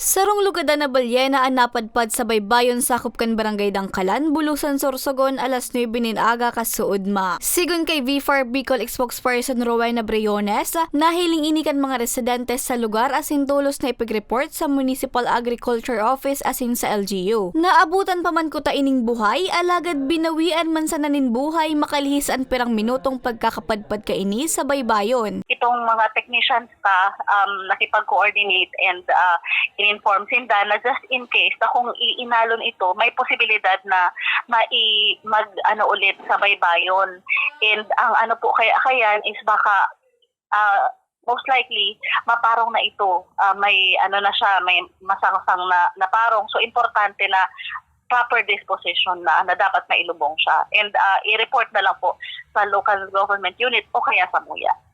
Sarong lugada na balyena ang napadpad sa baybayon sakop kan barangay Dangkalan, Bulusan, Sorsogon, alas 9 nin aga kasuod ma. Sigon kay V4 Bicol spokesperson Rowena Briones, nahiling ini kan mga residente sa lugar asin tulos na ipag-report sa Municipal Agriculture Office asin sa LGU. Naabutan pa man ko ta ining buhay, alagad binawian man sa nanin buhay makalihis ang pirang minutong pagkakapadpad ka ini sa baybayon. itong mga technicians ka um, nakipag-coordinate and uh, in-inform sinda na just in case na kung iinalon ito, may posibilidad na mai mag ano ulit sa baybayon. And ang ano po kaya kayan is baka uh, most likely maparong na ito. Uh, may ano na siya, may masangsang na, na parong. So importante na proper disposition na na dapat mailubong siya. And uh, i-report na lang po sa local government unit o kaya sa MUYA.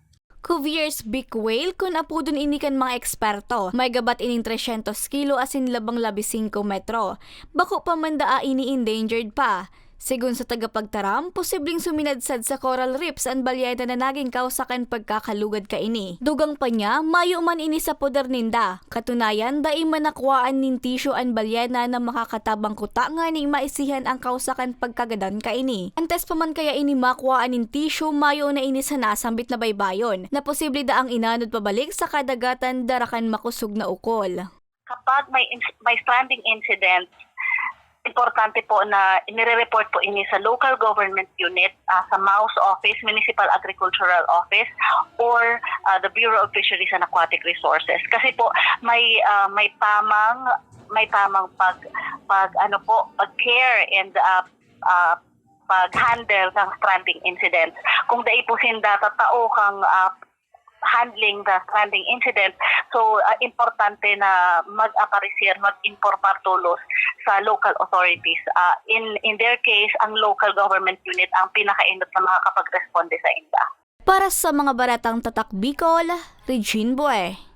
Cuvier's Big Whale kun apudon inikan mga eksperto. May gabat ining 300 kilo asin labang labi 5 metro. Bako pa man daa ini endangered pa. Sigun sa tagapagtaram, posibleng suminadsad sa coral reefs ang balyeta na naging kausakan pagkakalugad ka ini. Dugang pa niya, mayo man ini sa poder ninda. Katunayan, dai man nakuhaan nin tissue ang balyena na makakatabang kuta nga ni maisihan ang kausakan pagkagadan ka ini. Antes pa man kaya ini makuhaan nin tissue, mayo na ini sa nasambit na baybayon, na posible da ang inanod pabalik sa kadagatan darakan makusog na ukol. kapag may may stranding incident, importante po na inire-report po ini sa local government unit, ah, sa MAUS office, Municipal Agricultural Office, or ah, the Bureau of Fisheries and Aquatic Resources. Kasi po may ah, may tamang may tamang pag pag ano po, pag-care and ah, ah, pag-handle ng stranding incidents. Kung dai po sinda tatao kang ah, handling the stranding incident. So, uh, importante na mag-aparisir, mag-informar tulos sa local authorities. Uh, in in their case, ang local government unit ang pinakainot na makakapag-responde sa inda. Para sa mga baratang tatak Bicol, Regine Boy.